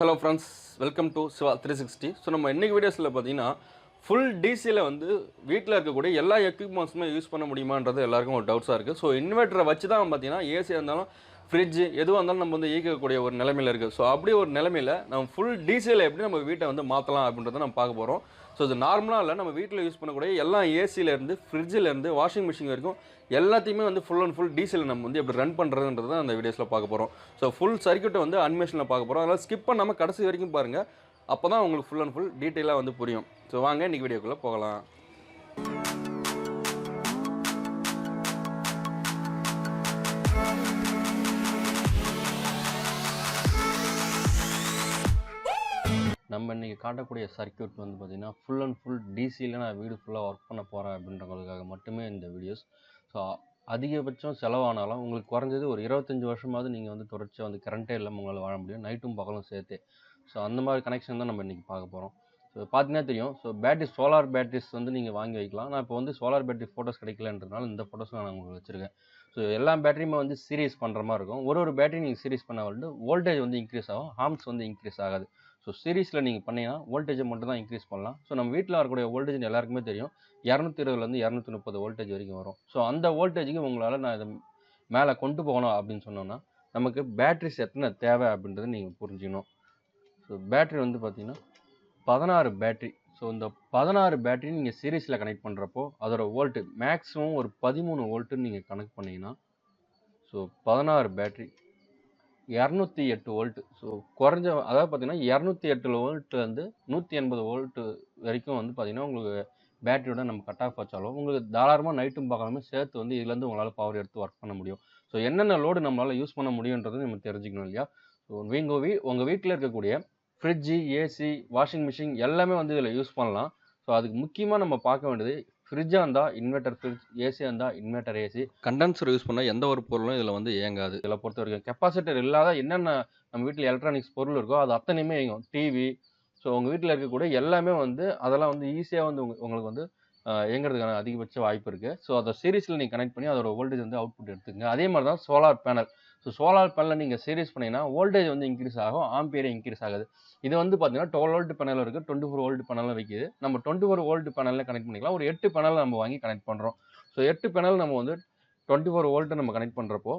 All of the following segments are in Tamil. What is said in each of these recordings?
Hello friends welcome to Siva three sixty so நம்ம இன்றைக்கி வீடியோஸில் பார்த்தீங்கன்னா ஃபுல் டிசியில் வந்து வீட்டில் இருக்கக்கூடிய எல்லா எக்யூப்மெண்ட்ஸுமே யூஸ் பண்ண முடியுமான்றது எல்லாருக்கும் ஒரு டவுட்ஸாக இருக்குது ஸோ இன்வெர்ட்டரை வச்சு தான் பார்த்தீங்கன்னா ஏசியாக இருந்தாலும் ஃப்ரிட்ஜு எதுவாக இருந்தாலும் நம்ம வந்து இயக்கக்கூடிய ஒரு நிலமையில் இருக்குது ஸோ அப்படி ஒரு நிலமையில் நம்ம ஃபுல் டீசலில் எப்படி நம்ம வீட்டை வந்து மாற்றலாம் அப்படின்றத நம்ம பார்க்க போகிறோம் ஸோ இது நார்மலாக இல்லை நம்ம வீட்டில் யூஸ் பண்ணக்கூடிய எல்லா ஏசியிலேருந்து ஃப்ரிட்ஜிலேருந்து வாஷிங் மிஷின் வரைக்கும் எல்லாத்தையுமே வந்து ஃபுல் அண்ட் ஃபுல் டீசல் நம்ம வந்து எப்படி ரன் பண்ணுறதுன்றது தான் அந்த வீடியோஸில் பார்க்க போகிறோம் ஸோ ஃபுல் சர்க்கியூட்டை வந்து அனிமேஷனில் பார்க்க போகிறோம் அதனால் ஸ்கிப் பண்ணாமல் கடைசி வரைக்கும் பாருங்கள் அப்போ தான் உங்களுக்கு ஃபுல் அண்ட் ஃபுல் டீட்டெயிலாக வந்து புரியும். ஸோ வாங்க இன்றைக்கி வீடியோக்குள்ளே போகலாம். நம்ம இன்றைக்கி காட்டக்கூடிய சர்க்கியூட் வந்து பார்த்திங்கன்னா ஃபுல் அண்ட் ஃபுல் டிசியில் நான் வீடு ஃபுல்லாக ஒர்க் பண்ண போகிறேன் அப்படின்றவங்களுக்காக மட்டுமே இந்த வீடியோஸ் ஸோ அதிகபட்சம் செலவானாலும் உங்களுக்கு குறைஞ்சது ஒரு இருபத்தஞ்சி வருஷமாவது நீங்கள் வந்து தொடர்ச்சியாக வந்து கரண்ட்டே இல்லாமல் உங்களால் வாழ முடியும். நைட்டும் பகலும் சேர்த்து. ஸோ அந்த மாதிரி கனெக்ஷன் தான் நம்ம இன்றைக்கி பார்க்க போகிறோம் ஸோ பார்த்தீங்கன்னா தெரியும். ஸோ பேட்டரி சோலார் பேட்டரிஸ் வந்து நீங்கள் வாங்கி வைக்கலாம். நான் இப்போ வந்து சோலார் பேட்டரி ஃபோட்டோஸ் கிடைக்கலன்றதுனால இந்த ஃபோட்டோஸ் நான் உங்களுக்கு வச்சுருக்கேன். ஸோ எல்லா பேட்டரியுமே வந்து சீரியஸ் பண்ணுற மாதிரி இருக்கும். ஒரு ஒரு பேட்டரி நீங்கள் சீரியஸ் பண்ண வந்து வோல்டேஜ் வந்து இன்க்ரீஸ் ஆகும். ஹார்ம்ஸ் வந்து இன்க்ரீஸ் ஆகாது. ஸோ சீரீஸில் நீங்கள் பண்ணிங்கன்னா வோல்டேஜை மட்டும் தான் இன்க்ரீஸ் பண்ணலாம். ஸோ நம்ம வீட்டில் வரக்கூடிய வோல்டேஜ் எல்லாருக்குமே தெரியும். இரநூத்தி இருபதுலேருந்து இரநூத்தி முப்பது வோல்டேஜ் வரைக்கும் வரும். ஸோ அந்த வோல்டேஜுக்கு உங்களால் நான் இதை மேலே கொண்டு போகணும் அப்படின்னு சொன்னோன்னா நமக்கு பேட்ரிஸ் எத்தனை தேவை அப்படின்றத நீங்கள் புரிஞ்சுக்கணும். ஸோ பேட்ரி வந்து பார்த்திங்கன்னா பதினாறு பேட்ரி ஸோ இந்த பதினாறு பேட்டரி நீங்கள் சீரீஸில் கனெக்ட் பண்ணுறப்போ அதோட வோல்ட்டு மேக்ஸிமம் ஒரு பதிமூணு வோல்ட்டுன்னு நீங்கள் கனெக்ட் பண்ணிங்கன்னா ஸோ பதினாறு பேட்ரி இரநூத்தி எட்டு வோல்ட்டு ஸோ குறைஞ்ச அதாவது பார்த்தீங்கன்னா இரநூத்தி எட்டு வோல்ட்லேருந்து நூற்றி எண்பது வோல்ட்டு வரைக்கும் வந்து பார்த்தீங்கன்னா உங்களுக்கு பேட்டரியோட நம்ம கட் ஆஃப் வச்சாலும் உங்களுக்கு தாராளமாக நைட்டும் பார்க்காம சேர்த்து வந்து இதுலேருந்து உங்களால் பவர் எடுத்து ஒர்க் பண்ண முடியும். ஸோ என்னென்ன லோடு நம்மளால் யூஸ் பண்ண முடியுன்றதை நம்ம தெரிஞ்சுக்கணும் இல்லையா? ஸோ உங்கள் வீ உங்கள் வீட்டில் இருக்கக்கூடிய ஃப்ரிட்ஜு ஏசி வாஷிங் மிஷின் எல்லாமே வந்து இதில் யூஸ் பண்ணலாம். ஸோ அதுக்கு முக்கியமாக நம்ம பார்க்க வேண்டியது ஃப்ரிட்ஜாக இருந்தால் இன்வெர்டர் ஃப்ரிட்ஜ் ஏசியாக இருந்தால் இன்வெர்டர் ஏசி கண்டென்சர் யூஸ் பண்ணால் எந்த ஒரு பொருளும் இதில் வந்து இயங்காது. இதில் பொறுத்த வரைக்கும் கெப்பாசிட்டர் இல்லாத என்னென்ன நம்ம வீட்டில் எலக்ட்ரானிக்ஸ் பொருள் இருக்கோ அது அத்தனையுமே இயங்கும். டிவி ஸோ உங்கள் வீட்டில் இருக்கக்கூடிய எல்லாமே வந்து அதெல்லாம் வந்து ஈஸியாக வந்து உங்களுக்கு வந்து இயங்குறதுக்கான அதிகபட்ச வாய்ப்பு இருக்குது ஸோ அதை சீரீஸில் நீங்கள் கனெக்ட் பண்ணி அதோட வோல்டேஜ் வந்து அவுட்புட் எடுத்துக்கங்க. அதே மாதிரி தான் சோலார் பேனல் ஸோ சோலார் பேனலில் நீங்கள் சீரியஸ் பண்ணீங்கன்னா வோல்டேஜ் வந்து இன்க்ரீஸ் ஆகும் ஆம்பியரே இன்க்ரீஸ் ஆகுது. இது வந்து பார்த்தீங்கன்னா டுவெல் வோல்ட் பேனல் இருக்குது டுவெண்ட்டி ஃபோர் வோல்ட் பேனலில் வைக்கிது. நம்ம டுவெண்ட்டி ஃபோர் வோல்ட் பேனலில் கனெக்ட் பண்ணிக்கலாம். ஒரு எட்டு பேனல் நம்ம வாங்கி கனெக்ட் பண்ணுறோம் ஸோ எட்டு பேனல் நம்ம வந்து டுவெண்ட்டி ஃபோர் வோல்ட்டு நம்ம கனெக்ட் பண்ணுறப்போ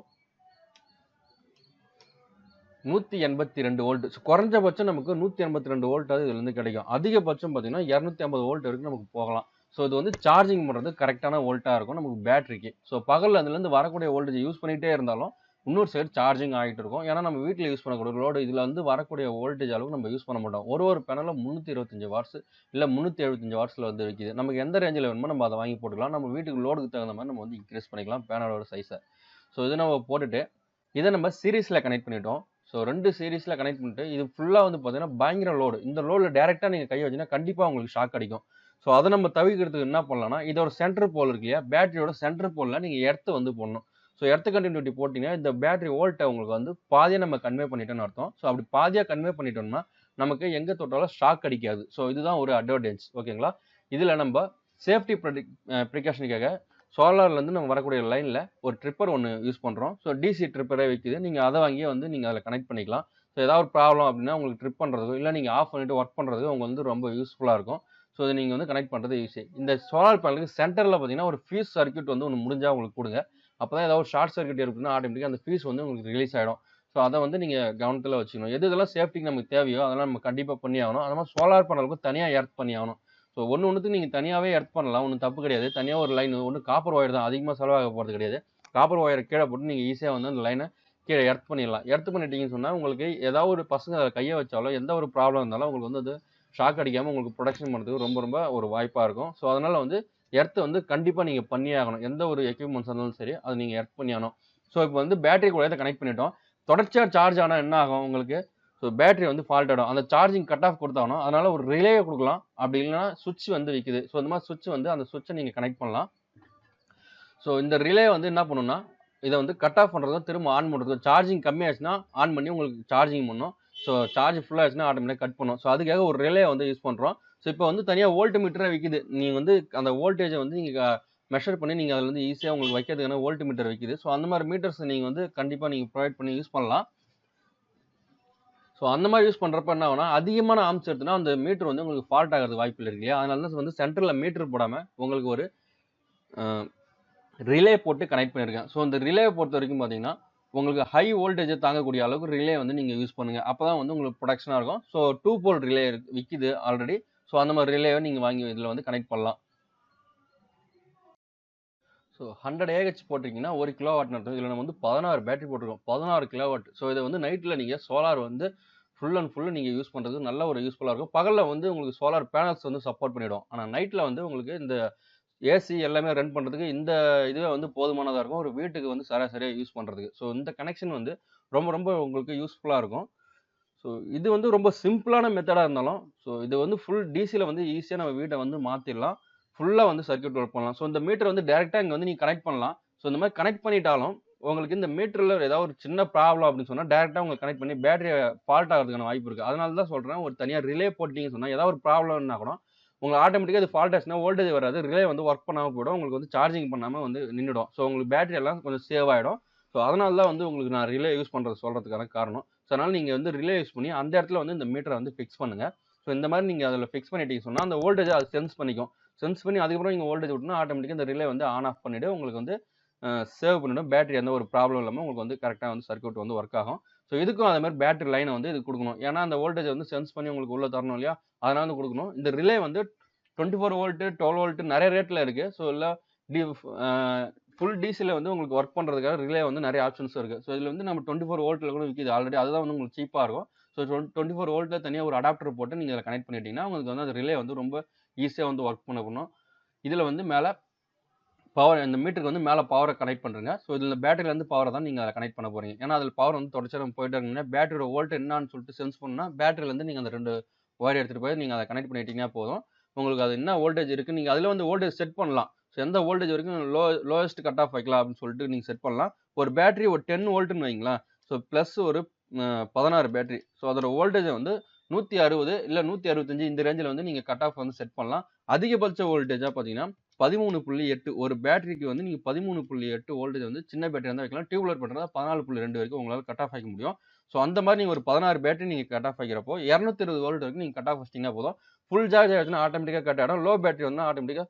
நூற்றி எண்பத்தி ரெண்டு வோல்ட் ஸோ குறைஞ்சபட்சம் நமக்கு நூற்றி எண்பத்தி ரெண்டு வோல்ட் அது இதுலேருந்து கிடைக்கும். அதிகபட்சம் பார்த்தீங்கன்னா இரநூத்தி ஐம்பது வோல்ட் வரைக்கும் நமக்கு போகலாம். ஸோ இது வந்து சார்ஜிங் பண்ணுறது கரெக்டான வோல்ட்டாக இருக்கும் நமக்கு பேட்டரிக்கு ஸோ பகலில் அதுலேருந்து வரக்கூடிய வோல்டேஜ் யூஸ் பண்ணிகிட்டே இருந்தாலும் இன்னொரு சைடு சார்ஜிங் ஆகிட்டு இருக்கும். ஏன்னா நம்ம வீட்டில் யூஸ் பண்ணக்கூடிய லோடு இதில் வந்து வரக்கூடிய வோல்டேஜ் அளவுக்கு நம்ம யூஸ் பண்ண மாட்டோம். ஒரு ஒரு பேனலும் முந்நூற்றி இருபத்தஞ்சு வாட்ஸ் இல்லை முந்நூற்றி எழுபத்தஞ்சு வாட்ஸில் வந்து விற்கிது நமக்கு எந்த ரேஞ்சில் வேணுமோ நம்ம அதை வாங்கி போட்டுக்கலாம். நம்ம வீட்டுக்கு லோடுக்கு தகுந்த மாதிரி நம்ம வந்து இன்க்ரீஸ் பண்ணிக்கலாம். பேனலோட சைஸை ஸோ இதை நம்ம போட்டுட்டு இதை நம்ம சீரீஸில் கனெக்ட் பண்ணிட்டோம். ஸோ ரெண்டு சீரீஸில் கனெக்ட் பண்ணிட்டு இது ஃபுல்லாக வந்து பார்த்தீங்கன்னா பயங்கர லோடு இந்த லோடில் டேரெக்டாக நீங்கள் கை வச்சீங்கன்னா கண்டிப்பாக உங்களுக்கு ஷாக் அடிக்கும். ஸோ அதை நம்ம தவிர்க்கிறதுக்கு என்ன பண்ணலாம்னா இதோட சென்டர் போல் இருக்கு இல்லையா? பேட்டரியோட சென்டர் போலில் நீங்கள் எடுத்து வந்து போடணும். ஸோ எர்த் கண்டினியூட்டி போட்டிங்கன்னா இந்த பேட்டரி ஓல்ட்டை உங்களுக்கு வந்து பாதியாக நம்ம கன்வே பண்ணிட்டோம்னு அர்த்தம். ஸோ அப்படி பாதியாக கன்வே பண்ணிட்டோம்னா நமக்கு எங்கே தொட்டாலும் ஷாக் அடிக்காது. ஸோ இதுதான் ஒரு அட்வான்டேஜ் ஓகேங்களா இதில் நம்ம சேஃப்டி ப்ரொடிக் ப்ரிகாஷனுக்காக சோலார்லேருந்து நம்ம வரக்கூடிய லைனில் ஒரு ட்ரிப்பர் ஒன்று யூஸ் பண்ணுறோம் ஸோ டிசி ட்ரிப்பரே வைக்குது. நீங்கள் அதை வாங்கியே வந்து நீங்கள் அதில் கனெக்ட் பண்ணிக்கலாம். ஸோ ஏதாவது ஒரு ப்ராப்ளம் அப்படின்னா உங்களுக்கு ட்ரிப் பண்ணுறதுக்கோ இல்லை நீங்கள் ஆஃப் பண்ணிவிட்டு ஒர்க் பண்ணுறதுக்கு உங்களுக்கு வந்து ரொம்ப யூஸ்ஃபுல்லாக இருக்கும். ஸோ இதை நீங்கள் வந்து கனெக்ட் பண்ணுறது ஈஸி இந்த சோலார் பேனலுக்கு சென்டரில் பார்த்தீங்கன்னா ஒரு ஃபீஸ் சர்க்யூட் வந்து ஒன்று முடிஞ்சால் உங்களுக்கு கொடுங்க. அப்போ தான் ஏதாவது ஒரு ஷார்ட் சர்க்கியூட் இருக்குன்னா ஆட்டோமேட்டிக்காக அந்த ஃபீஸ் வந்து உங்களுக்கு ரிலீஸ் ஆகிடும் ஸோ அதை வந்து நீங்கள் கவனத்தில் வச்சுக்கணும். எது இதெல்லாம் சேஃப்டிக்கு நமக்கு தேவையோ அதெல்லாம் நம்ம கண்டிப்பாக பண்ணி ஆகணும். அது மாதிரி சோலார் பேனலுக்கும் தனியாக எர்த் பண்ணி ஆகணும். ஸோ ஒன்று ஒன்றுக்கு நீங்கள் தனியாகவே எர்த் பண்ணலாம். ஒன்றும் தப்பு கிடையாது. தனியாக ஒரு லைன் ஒன்று காப்பர் ஒயர் தான். அதிகமாக செலவாக போகிறது கிடையாது. காப்பர் ஒயரை கீழே போட்டு நீங்கள் ஈஸியாக வந்து அந்த லைனை கீழே எர்த் பண்ணிடலாம். எர்த் பண்ணிட்டீங்கன்னு சொன்னால் உங்களுக்கு ஏதாவது ஒரு பசங்க அதை கையை வச்சாலோ எந்த ஒரு ப்ராப்ளம் இருந்தாலும் உங்களுக்கு வந்து அது ஷாக் அடிக்காமல் உங்களுக்கு ப்ரொடக்ஷன் பண்ணுறதுக்கு ரொம்ப ரொம்ப ஒரு வாய்ப்பாக இருக்கும். ஸோ அதனால் வந்து எர்த்தை வந்து கண்டிப்பாக நீங்கள் பண்ணியே ஆகணும். எந்த ஒரு எக்யூப்மெண்ட்ஸ் இருந்தாலும் சரி அதை நீங்கள் எர்த் பண்ணி ஆகணும். ஸோ இப்போ வந்து பேட்டரி கூட இதை கனெக்ட் பண்ணிட்டோம். தொடர்ச்சியாக சார்ஜ் ஆனால் என்ன ஆகும் உங்களுக்கு? ஸோ பேட்டரி வந்து ஃபால்ட் ஆகிடும் அந்த சார்ஜிங் கட் ஆஃப் கொடுத்தாகணும். அதனால் ஒரு ரிலேயை கொடுக்கலாம். அப்படி இல்லைன்னா சுவிட்ச் வந்து விற்கிது ஸோ இந்த மாதிரி சுவிட்ச் வந்து அந்த சுவிட்சை நீங்கள் கனெக்ட் பண்ணலாம். ஸோ இந்த ரிலே வந்து என்ன பண்ணுன்னா இதை வந்து கட் ஆஃப் பண்ணுறதும் திரும்ப ஆன் பண்ணுறதும் சார்ஜிங் கம்மியாச்சுன்னா ஆன் பண்ணி உங்களுக்கு சார்ஜிங் பண்ணும். ஸோ சார்ஜ் ஃபுல்லாக ஆச்சுன்னா ஆட்டோமேட்டிக் கட் பண்ணும். ஸோ அதுக்காக ஒரு ரிலே வந்து யூஸ் பண்ணுறோம் ஸோ இப்போ வந்து தனியாக வோல்ட் மீட்டராக விற்கிது நீங்கள் வந்து அந்த வோல்டேஜை வந்து நீங்கள் மெஷர் பண்ணி நீங்கள் அதில் வந்து ஈஸியாக உங்களுக்கு வைக்கிறதுக்கான வோல்ட் மீட்டர் விற்கிது ஸோ அந்த மாதிரி மீட்டர்ஸ் நீங்கள் வந்து கண்டிப்பாக நீங்கள் ப்ரொவைட் பண்ணி யூஸ் பண்ணலாம். ஸோ அந்த மாதிரி யூஸ் பண்ணுறப்ப என்ன ஆகுனா அதிகமான ஆம்ஸ் எடுத்துனா அந்த மீட்டர் வந்து உங்களுக்கு ஃபால்ட் ஆகிறதுக்கு வாய்ப்பு இல்லை இல்லையா? அதனால தான் வந்து சென்டரில் மீட்டர் போடாமல் உங்களுக்கு ஒரு ரிலே போட்டு கனெக்ட் பண்ணியிருக்கேன் ஸோ இந்த ரிலே பொறுத்த வரைக்கும் பார்த்தீங்கன்னா உங்களுக்கு ஹை வோல்டேஜை தாங்கக்கூடிய அளவுக்கு ரிலே வந்து நீங்கள் யூஸ் பண்ணுங்கள் அப்போ தான் வந்து உங்களுக்கு ப்ரொடக்ஷனாக இருக்கும். ஸோ டூ போல் ரிலே விற்கிது ஆல்ரெடி ஸோ அந்த மாதிரி ரிலேவை நீங்கள் வாங்கி இதில் வந்து கனெக்ட் பண்ணலாம். ஸோ ஹண்ட்ரட் ஏஹெச் போட்டிருக்கீங்கன்னா ஒரு கிலோ வாட் நடத்தும் இதில் நம்ம வந்து பதினாறு பேட்டரி போட்டிருக்கோம். பதினாறு கிலோ வாட் ஸோ இதை வந்து நைட்டில் நீங்கள் சோலார் வந்து ஃபுல் அண்ட் ஃபுல்லு நீங்கள் யூஸ் பண்ணுறது நல்ல ஒரு யூஸ்ஃபுல்லாக இருக்கும். பகலில் வந்து உங்களுக்கு சோலார் பேனல்ஸ் வந்து சப்போர்ட் பண்ணிவிடும் ஆனால் நைட்டில் வந்து உங்களுக்கு இந்த ஏசி எல்லாமே ரன் பண்ணுறதுக்கு இந்த இதுவே வந்து போதுமானதாக இருக்கும். ஒரு வீட்டுக்கு வந்து சராசரியாக யூஸ் பண்ணுறதுக்கு ஸோ இந்த கனெக்ஷன் வந்து ரொம்ப ரொம்ப உங்களுக்கு யூஸ்ஃபுல்லாக இருக்கும். ஸோ இது வந்து ரொம்ப சிம்பிளான மெத்தடாக இருந்தாலும் ஸோ இது வந்து ஃபுல் டிசியில் வந்து ஈஸியாக நம்ம வீட்டை வந்து மாற்றிடலாம் ஃபுல்லாக வந்து சர்க்யூட் ஒர்க் பண்ணலாம். ஸோ இந்த மீட்டர் வந்து டேரெக்டாக இங்கே வந்து நீங்கள் கனெக்ட் பண்ணலாம். ஸோ இந்த மாதிரி கனெக்ட் பண்ணிட்டாலும் உங்களுக்கு இந்த மீட்டரில் ஏதாவது ஒரு சின்ன ப்ராப்ளம் அப்படின்னு சொன்னால் டேரெக்டாக உங்களுக்கு கனெக்ட் பண்ணி பேட்டரியை ஃபால்ட் ஆகிறதுக்கான வாய்ப்பு இருக்குது அதனால தான் சொல்கிறேன் ஒரு தனியாக ரிலே போட்டிங்கன்னு சொன்னால் ஏதாவது ஒரு ப்ராப்ளம்னா கூட உங்களுக்கு ஆட்டோமேட்டிக்காக அது ஃபால்ட் ஆச்சுன்னா வோல்டேஜ் வராது. ரிலே வந்து ஒர்க் பண்ணாமல் போயிடும். உங்களுக்கு வந்து சார்ஜிங் பண்ணாமல் வந்து நின்றுடும் ஸோ உங்களுக்கு பேட்டரி எல்லாம் கொஞ்சம் சேவ் ஆகிடும் ஸோ அதனால தான் வந்து உங்களுக்கு நான் ரிலே யூஸ் பண்ணுறது சொல்கிறதுக்கான காரணம். ஸோ அதனால் நீங்கள் வந்து ரிலே யூஸ் பண்ணி அந்த இடத்துல வந்து இந்த மீட்டரை வந்து ஃபிக்ஸ் பண்ணுங்கள் ஸோ இந்த மாதிரி நீங்கள் அதில் ஃபிக்ஸ் பண்ணிட்டீங்க சொன்னால் அந்த வோல்டேஜ் அது சென்ஸ் பண்ணிக்கும். சென்ஸ் பண்ணி அதுக்கப்புறம் நீங்கள் வோல்டேஜ் விட்டுனா ஆட்டோமேட்டிக்காக இந்த ரிலே வந்து ஆன் ஆஃப் பண்ணிவிட்டு உங்களுக்கு வந்து சேவ் பண்ணிவிடும் பேட்டரி எந்த ஒரு ப்ராப்ளம் இல்லாமல் உங்களுக்கு வந்து கரெக்டாக வந்து சர்க்யூட் வந்து ஒர்க் ஆகும். ஸோ இதுக்கும் அதே மாதிரி பேட்டரி லைனை வந்து இது கொடுக்கணும். ஏன்னா அந்த வோல்டேஜ் வந்து சென்ஸ் பண்ணி உங்களுக்கு உள்ளே தரணும் இல்லையா? அதனால் வந்து கொடுக்கணும். இந்த ரிலே வந்து twenty four volt twelve volt நிறைய ரேட்டில் இருக்குது ஸோ இல்லை டி ஃபுல் டிசியில் வந்து உங்களுக்கு ஒர்க் பண்ணுறதுக்காக ரிலே வந்து நிறைய ஆப்ஷன்ஸ் இருக்குது ஸோ இதில் வந்து நம்ம டுவெண்ட்டி ஃபோர் வோல்ட்டில் கூட விற்கிது ஆல்ரெடி அதுதான் வந்து உங்களுக்கு சீப்பாக இருக்கும். ஸோ டுவெண்ட்டி ஃபோர் வோல்ட்டில் தனியாக ஒரு அடாப்டர் போட்டு நீங்கள் அதை கனெக்ட் பண்ணிட்டீங்கன்னா உங்களுக்கு வந்து அந்த ரிலே வந்து ரொம்ப ஈஸியாக வந்து ஒர்க் பண்ண பண்ணும் இதில் வந்து மேலே பவர் இந்த மீட்டருக்கு வந்து மேலே பவரை கனெக்ட் பண்ணுறங்க ஸோ இதில் பேட்டரியிலேருந்து பவரை தான் நீங்கள் அதை கனெக்ட் பண்ண போகிறீங்க ஏன்னா அதில் பவர் வந்து தொடர்ச்சியாக போயிட்டு போயிட்டே இருந்தீங்கன்னா பேட்டரியோட வோல்ட் என்னான்னு சொல்லிட்டு சென்ஸ் பண்ணால் பேட்டரியிலேருந்து நீங்கள் அந்த ரெண்டு ஒயர் எடுத்துகிட்டு போய் நீங்கள் அதை கனெக்ட் பண்ணிட்டீங்கன்னா போதும். உங்களுக்கு அது என்ன வோல்டேஜ் இருக்குது நீங்கள் அதில் வந்து வோல்டேஜ் செட் பண்ணலாம். ஸோ எந்த வோல்டேஜ் வரைக்கும் லோ லோயஸ்ட் கட் ஆஃப் வைக்கலாம் அப்படின்னு சொல்லிட்டு நீங்கள் செட் பண்ணலாம். ஒரு பேட்டரி ஒரு டென் வோல்ட்டுன்னு வைங்களேன். ஸோ ப்ளஸ் ஒரு பதினாறு பேட்டரி ஸோ அதோட வோல்டேஜை வந்து நூற்றி அறுபது இல்லை நூற்றி அறுபத்தஞ்சு இந்த ரேஞ்சில் வந்து நீங்கள் கட் ஆஃப் வந்து செட் பண்ணலாம். அதிகபட்ச வோல்டேஜாக பார்த்தீங்கன்னா பதிமூணு புள்ளி எட்டு ஒரு பேட்டரிக்கு வந்து நீங்கள் பதிமூணு புள்ளி எட்டு வோல்டேஜ் வந்து சின்ன பேட்டரி வந்து வைக்கலாம். டியூப்லர் பண்ணுறதா பதினாலு புள்ளி ரெண்டு வரைக்கும் உங்களால் கட் ஆஃப் ஆகிக்க முடியும். ஸோ அந்த மாதிரி நீங்கள் ஒரு பதினாறு பேட்டரி நீங்கள் கட் ஆஃப் ஆகிறப்போ இரநூத்தி இருபது வோல்ட் வரைக்கும் நீங்கள் கட் ஆஃப் வச்சிங்கன்னா போதும். ஃபுல் சார்ஜ் ஆகிடுச்சுன்னா ஆட்டோமேட்டிக்காக கட் ஆகிடும் லோ பேட்டரி வந்து ஆட்டோமேட்டிக்காக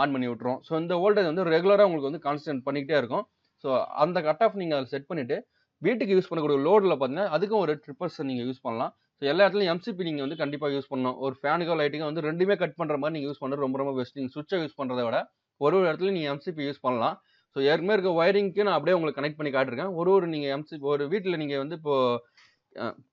ஆன் பண்ணி விட்டுரும். ஸோ இந்த வோல்டேஜ் வந்து ரெகுலராக உங்களுக்கு வந்து கான்ஸ்டன்ட் பண்ணிக்கிட்டே இருக்கும். ஸோ அந்த கட் ஆஃப் நீங்கள் அதை செட் பண்ணிவிட்டு வீட்டுக்கு யூஸ் பண்ணக்கூடிய லோடில் பார்த்தீங்கன்னா அதுக்கும் ஒரு ட்ரிப்பர்ஸ் நீங்கள் யூஸ் பண்ணலாம். ஸோ எல்லா இடத்துலையும் எம்சிபி நீங்கள் வந்து கண்டிப்பாக யூஸ் பண்ணணும். ஒரு ஃபேனுக்கோ லைட்டுக்கோ வந்து ரெண்டுமே கட் பண்ணுற மாதிரி நீங்கள் யூஸ் பண்ணுறது ரொம்ப ரொம்ப பெஸ்ட் நீங்கள் சுவிட்சை யூஸ் பண்ணுறத விட ஒரு ஒரு இடத்துல நீங்கள் எம்சிபி யூஸ் பண்ணலாம். ஸோ ஏற்கனவே இருக்க ஒயரிங்க்கு நான் அப்படியே உங்களுக்கு கனெக்ட் பண்ணி காட்டிருக்கேன் ஒரு ஒரு நீங்கள் எம்சிபி ஒரு வீட்டில் நீங்கள் வந்து இப்போது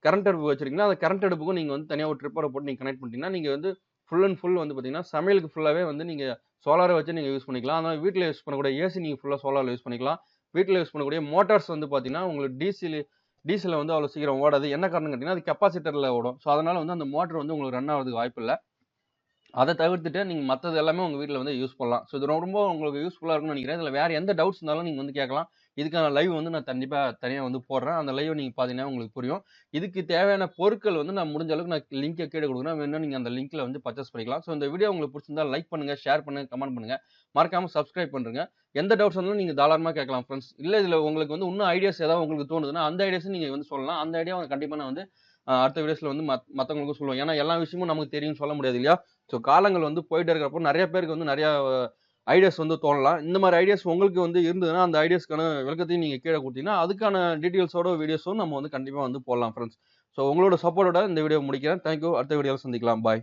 கரண்ட் அடுப்பு வச்சிருக்கீங்கன்னா அந்த கரண்ட் அடுப்புக்கும் நீங்கள் வந்து தனியாக ஒரு ட்ரிப்பரை போட்டு நீங்கள் கனெக்ட் பண்ணிட்டீங்கன்னா நீங்கள் வந்து ஃபுல் அண்ட் ஃபுல் வந்து பார்த்தீங்கன்னா சமையலுக்கு ஃபுல்லாகவே வந்து நீங்கள் சோலாரை வச்சு நீங்கள் யூஸ் பண்ணிக்கலாம். அதனால் வீட்டில் யூஸ் பண்ணக்கூடிய ஏசி நீங்கள் ஃபுல்லாக சோலாரில் யூஸ் பண்ணிக்கலாம். வீட்டில் யூஸ் பண்ணக்கூடிய மோட்டார்ஸ் வந்து பார்த்தீங்கன்னா உங்களுக்கு டீசல் டீசலில் வந்து அவ்வளோ சீக்கிரம் ஓடாது. என்ன காரணம் கேட்டிங்கன்னா அது கெப்பாசிட்டரில் ஓடும். ஸோ அதனால் வந்து அந்த மோட்டர் வந்து உங்களுக்கு ரன் ஆகிறதுக்கு வாய்ப்பு இல்லை. அதை தவிர்த்துட்டு நீங்கள் மற்றது எல்லாமே உங்கள் வீட்டில் வந்து யூஸ் பண்ணலாம். ஸோ இது ரொம்ப உங்களுக்கு யூஸ்ஃபுல்லாக இருக்கும்னு நினைக்கிறேன். இதில் வேறு எந்த டவுட்ஸ் இருந்தாலும் நீங்கள் வந்து கேட்கலாம். இதுக்கான லைவ் வந்து நான் கண்டிப்பாக தனியாக வந்து போடுறேன். அந்த லைவ் நீங்கள் பார்த்தீங்கன்னா உங்களுக்கு புரியும். இதுக்கு தேவையான பொருட்கள் வந்து நான் முடிஞ்ச அளவுக்கு நான் லிங்கை கீழே கொடுக்குறேன். வேணும் நீங்கள் அந்த லிங்க்கில் வந்து பர்ச்சேஸ் பண்ணிக்கலாம். ஸோ இந்த வீடியோ உங்களுக்கு பிடிச்சிருந்தா லைக் பண்ணுங்கள் ஷேர் பண்ணுங்கள் கமெண்ட் பண்ணுங்கள் மறக்காமல் சப்ஸ்கிரைப் பண்ணுறங்க எந்த டவுட்ஸ் இருந்தாலும் நீங்கள் தாராளமாக கேட்கலாம் ஃப்ரெண்ட்ஸ் இல்லை இதில் உங்களுக்கு வந்து இன்னும் ஐடியாஸ் ஏதாவது உங்களுக்கு தோணுதுன்னா அந்த ஐடியாஸும் நீங்கள் வந்து சொல்லலாம். அந்த ஐடியா கண்டிப்பாக நான் வந்து அடுத்த வீடியோஸில் வந்து மத் மற்றவங்களுக்கும் சொல்லுவேன். ஏன்னா எல்லா விஷயமும் நமக்கு தெரியும்னு சொல்ல முடியாது இல்லையா? ஸோ காலங்கள் வந்து போயிட்டு இருக்கிறப்போ நிறைய பேருக்கு வந்து நிறையா ஐடியாஸ் வந்து தோணலாம். இந்த மாதிரி ஐடியாஸ் உங்களுக்கு வந்து இருந்ததுன்னா அந்த ஐடியாஸ்க்கான விளக்கத்தையும் நீங்கள் கீழே கொடுத்தீங்கன்னா அதுக்கான டீட்டெயில்ஸோட வீடியோஸும் நம்ம வந்து கண்டிப்பாக வந்து போடலாம் ஃப்ரெண்ட்ஸ் ஸோ உங்களோட சப்போர்ட்டோட இந்த வீடியோ முடிக்கிறேன். தேங்க்யூ அடுத்த வீடியோவில் சந்திக்கலாம். பாய்